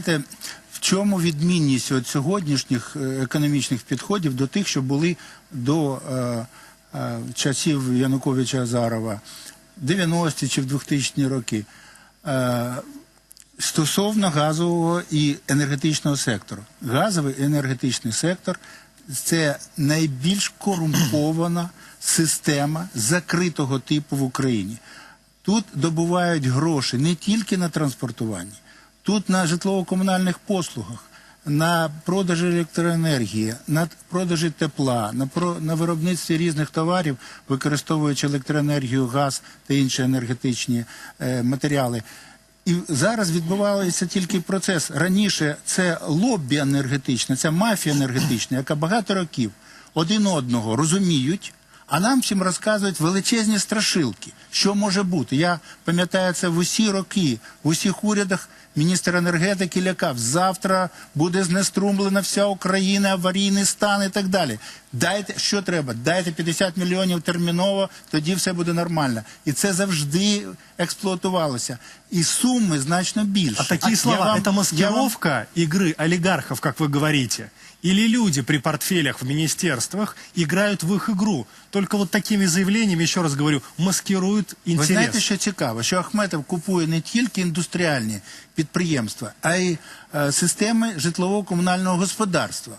Знаєте, в чому відмінність от сьогоднішніх е, економічних підходів до тих, що були до е, е, часів Януковича Азарова, 90-ті чи в 2000-ні роки, е, стосовно газового і енергетичного сектору. Газовий і енергетичний сектор це найбільш корумпована система закритого типу в Україні. Тут добувають гроші не тільки на транспортуванні, тут на житлово-комунальних послугах, на продажі електроенергії, на продажі тепла, на, про, на виробництві різних товарів, використовуючи електроенергію, газ та інші енергетичні е, матеріали. І зараз відбувається тільки процес. Раніше це лобі енергетичне, це мафія енергетична, яка багато років один одного розуміють, а нам всім розказують величезні страшилки, що може бути. Я пам'ятаю це в усі роки, в усіх урядах міністр енергетики лякав. Завтра буде знеструмлена вся Україна, аварійний стан і так далі. Дайте що треба, дайте 50 мільйонів терміново, тоді все буде нормально. І це завжди експлуатувалося. І суми значно більше. А такие я слова, вам- это я вам маскировка игры олигархов, как вы говорите? Или люди при портфелях в министерствах играют в их игру? Только вот такими заявлениями, еще раз говорю, маскируют Ви интерес. знаєте, що цікаво, що Ахметов купує не тільки індустріальні підприємства, а й е, системи житлово-комунального господарства.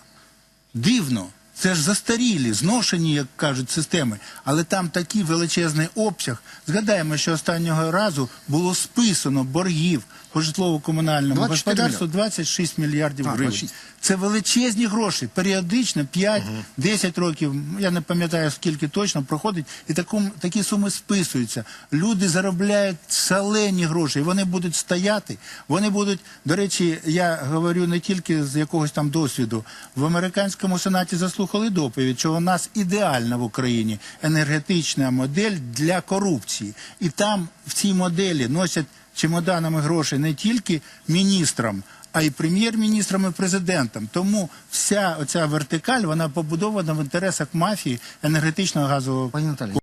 Дивно. Це ж застарілі, зношені, як кажуть, системи, але там такий величезний обсяг. Згадаємо, що останнього разу було списано боргів по житлово-комунальному господарству 26 мільярдів гривень. Це величезні гроші. Періодично 5-10 років, я не пам'ятаю скільки точно, проходить, і такі суми списуються. Люди заробляють шалені гроші, і вони будуть стояти. Вони будуть, до речі, я говорю не тільки з якогось там досвіду. В американському сенаті заслухали доповідь, що у нас ідеальна в Україні енергетична модель для корупції. І там в цій моделі носять чемоданами грошей не тільки міністрам, а й прем'єр-міністрам і президентам. Тому вся оця вертикаль вона побудована в інтересах мафії енергетичного газового Пані Наталі,